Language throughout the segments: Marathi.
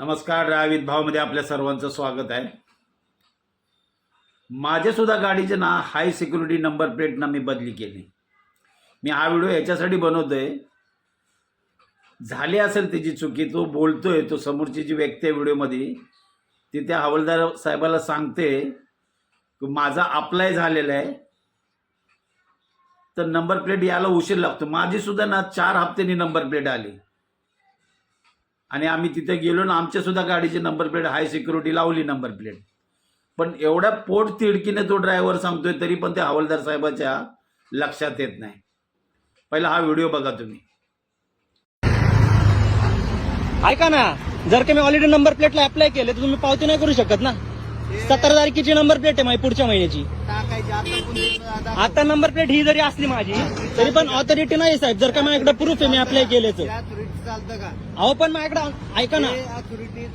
नमस्कार रावित भावमध्ये आपल्या सर्वांचं स्वागत आहे. माझ्यासुद्धा सुद्धा गाडीचे ना हाय सिक्युरिटी नंबर प्लेटना मी बदली केली. मी हा व्हिडिओ याच्यासाठी बनवतोय. झाली असेल त्याची चुकी तो बोलतोय तो समोरची जी व्यक्ती आहे व्हिडिओमध्ये ती त्या हवालदार साहेबाला सांगते की माझा अप्लाय झालेला आहे. तर नंबर प्लेट यायला उशीर लागतो. माझी सुद्धा ना चार हप्त्यांनी नंबर प्लेट आली. आणि आम्ही तिथे गेलो ना आमच्या सुद्धा गाडीची नंबर प्लेट हाय सिक्युरिटी लावली नंबर प्लेट पण एवढ्या पोट तिडकीने तो ड्रायव्हर सांगतोय तरी पण ते हवालदार साहेबाच्या लक्षात येत नाही. पहिला हा व्हिडिओ बघा तुम्ही. ऐका ना जर का मी ऑलरेडी नंबर प्लेटला अप्लाय केले तर तुम्ही पावती नाही करू शकत ना? सतरा तारखेची नंबर प्लेट आहे माझी पुढच्या महिन्याची. आता नंबर प्लेट ही जरी असली माझी तरी पण ऑथॉरिटी नाही साहेब. जर का माझ्याकडे प्रूफ आहे मी अप्लाय केल्याचं अहो पण माझ्याकडे ऐका ना.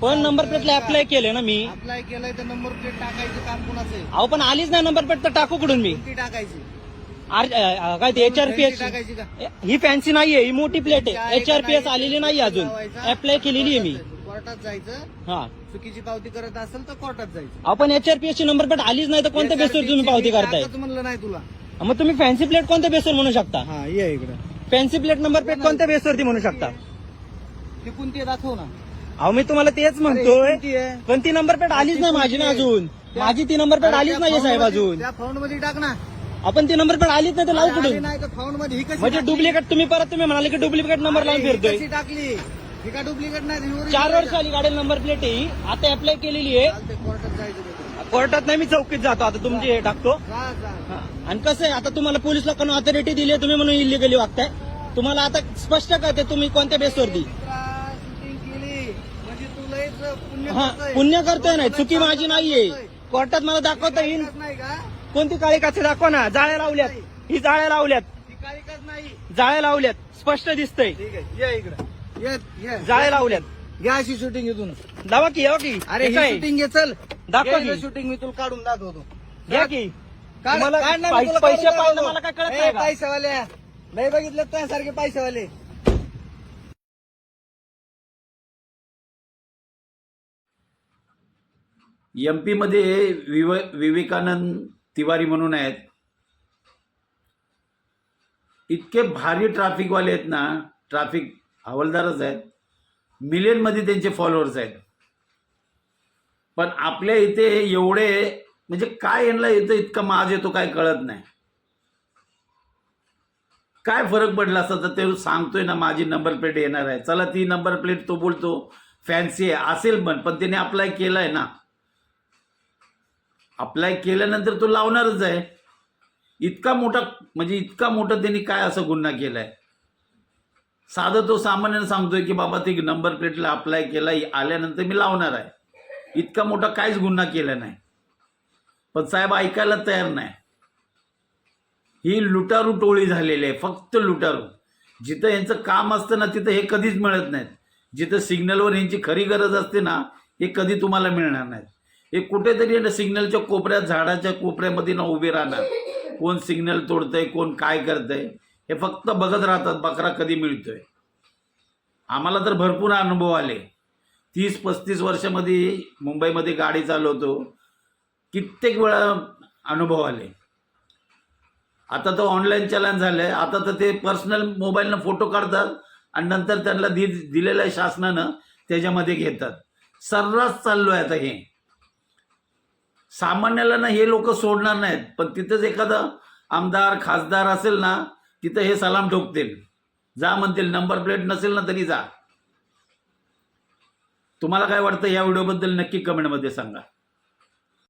पण नंबर प्लेटला अप्लाय केले ना मी. अप्लाय केलंय तर नंबर प्लेट टाकायचं काम कोणाचं अहो पण आलीच नाही नंबर प्लेट तर टाकू कुठून मी? टाकायची? काय ते एच आर पी फॅन्सी टाकायची का? ही फॅन्सी नाहीये ही मोठी प्लेट आहे. एच आर पी एस आलेली नाही अजून. अप्लाय केलेली आहे मी. कोर्टात जायचं. हा. चुकीची पावती करत असेल तर कोर्टात जायचं. आपण एच आर पी एस ची नंबर प्लेट आलीच नाही तर कोणत्या बेसवर तुम्ही पावती करताय म्हणलं नाही तुला. मग तुम्ही फॅन्सी प्लेट कोणत्या बेसवर म्हणू शकता? हा ये इकडे. फॅन्सी प्लेट नंबर प्लेट कोणत्या बेसवरती म्हणू शकता? ती कोणती आहे? दाखव ना. अहो मी तुम्हाला तेच म्हणतोय कोणती आहे? पण ती नंबर प्लेट आलीच नाही माझी ना अजून. माझी ती नंबर प्लेट आलीच नाहीये साहेब अजून. त्या फाउंडमध्ये टाक ना. आपण ती नंबर प्लेट आलीच नाही तर लावू आली कुठून? नाही तर फाउंडमध्ये ही कशी म्हणजे टाकली? डुप्लिकेट तुम्ही परत तुम्ही म्हणाले की डुप्लिकेट नंबर लावून अरे, ही फिरतोय. कशी टाकली? ही का डुप्लिकेट नाही original चार वर्ष. आली गाडी नंबर प्लेट ही. आता अप्लाय केलेली आहे. कोर्टात जायचं तिथे. कोर्टात नाही मी चौकीत जातो. आता तुमची हे टाकतो. जा जा. हा. आणि कसं आहे आता तुम्हाला पोलीस लोकांना ऑथॉरिटी दिली आहे, तुम्ही म्हणून इलिगली वागताय. तुम्हाला आता स्पष्ट कळते तुम्ही कोणत्या बेसवरती केली. म्हणजे तू लयच पुण्य हा करतोय. पुण्य करतोय नाही चुकी माझी नाहीये. कोर्टात मला दाखवता येईल. नाही का? कोणती काळी काचे दाखवा ना जाळ्या लावल्यात. ही जाळ्या लावल्यात. काळी काच नाही. जाळ्या लावल्यात. स्पष्ट दिसतंय. ठीक आहे ये इकडे. ये ये. जाळ्या लावल्यात. घ्या अशी शूटिंग इथून. दावा की हो की? अरे हे काय? शूटिंग घे चल. दाखवा की. शूटिंग मी तुला काढून दाखवतो. घ्या की. काढ- तुम्हाला काढ ना, मी पै- तुला पैसे काढून पाहिजे दाखवतो. मला काय कळत ए, नाही का? पैसेवाल्या नाही बघितलं त्या सारखे पैसेवाले. एम पीमध्ये विव विवेकानंद तिवारी म्हणून आहेत. इतके भारी ट्रॅफिकवाले आहेत ना ट्रॅफिक हवालदारच आहेत. मिलियनमध्ये त्यांचे फॉलोअर्स आहेत. पण आपल्या इथे एवढे म्हणजे काय यांना येतं इतका माज येतो काय कळत नाही. काय फरक पडला असता तर ते सांगतोय ना माझी नंबर प्लेट येणार आहे. चला ती नंबर प्लेट तो बोलतो फॅन्सी आहे. असेल पण पण त्याने अप्लाय केलाय ना. अप्लाय केल्यानंतर तो लावणारच आहे. इतका मोठा म्हणजे इतका मोठा त्यांनी काय असं गुन्हा केलाय? साधं तो सामान्यानं सांगतोय की बाबा ती नंबर प्लेटला अप्लाय केला आल्यानंतर मी लावणार आहे. इतका मोठा काहीच गुन्हा केला नाही. पण साहेब ऐकायला तयार नाही. ही लुटारू टोळी झालेली आहे फक्त लुटारू. जिथं यांचं काम असतं ना तिथं हे कधीच मिळत नाहीत. जिथं सिग्नलवर यांची खरी गरज असते ना हे कधी तुम्हाला मिळणार नाहीत. हे कुठेतरी ना सिग्नलच्या कोपऱ्यात झाडाच्या कोपऱ्यामध्ये ना उभे राहणार. कोण सिग्नल तोडतंय कोण काय करतंय हे फक्त बघत राहतात बकरा कधी मिळतोय. आम्हाला तर भरपूर अनुभव आले. तीस पस्तीस वर्षामध्ये मुंबईमध्ये गाडी चालवतो. कित्येक वेळा अनुभव आले. आता तर ऑनलाईन चलन झालंय. आता तर ते पर्सनल मोबाईलनं फोटो काढतात आणि नंतर त्यांना दि दिलेलं आहे शासनानं त्याच्यामध्ये घेतात. सर्रास चाललोय आता हे. सामान्याला ना हे लोक सोडणार नाहीत. पण तिथंच एखादा आमदार खासदार असेल ना तिथं हे सलाम ठोकतील. जा म्हणतील नंबर प्लेट नसेल ना तरी जा. तुम्हाला काय वाटतं या व्हिडिओबद्दल नक्की कमेंटमध्ये सांगा.